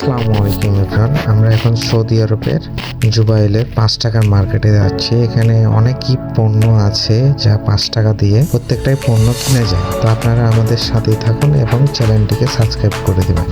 আসসালামু আলাইকুম আমরা এখন সৌদি আরবের জুবাইলের পাঁচ টাকার মার্কেটে যাচ্ছি। এখানে অনেকই পণ্য আছে যা পাঁচ টাকা দিয়ে প্রত্যেকটাই পণ্য কিনে যায়। তো আপনারা আমাদের সাথেই থাকুন এবং চ্যানেলটিকে সাবস্ক্রাইব করে দেবেন।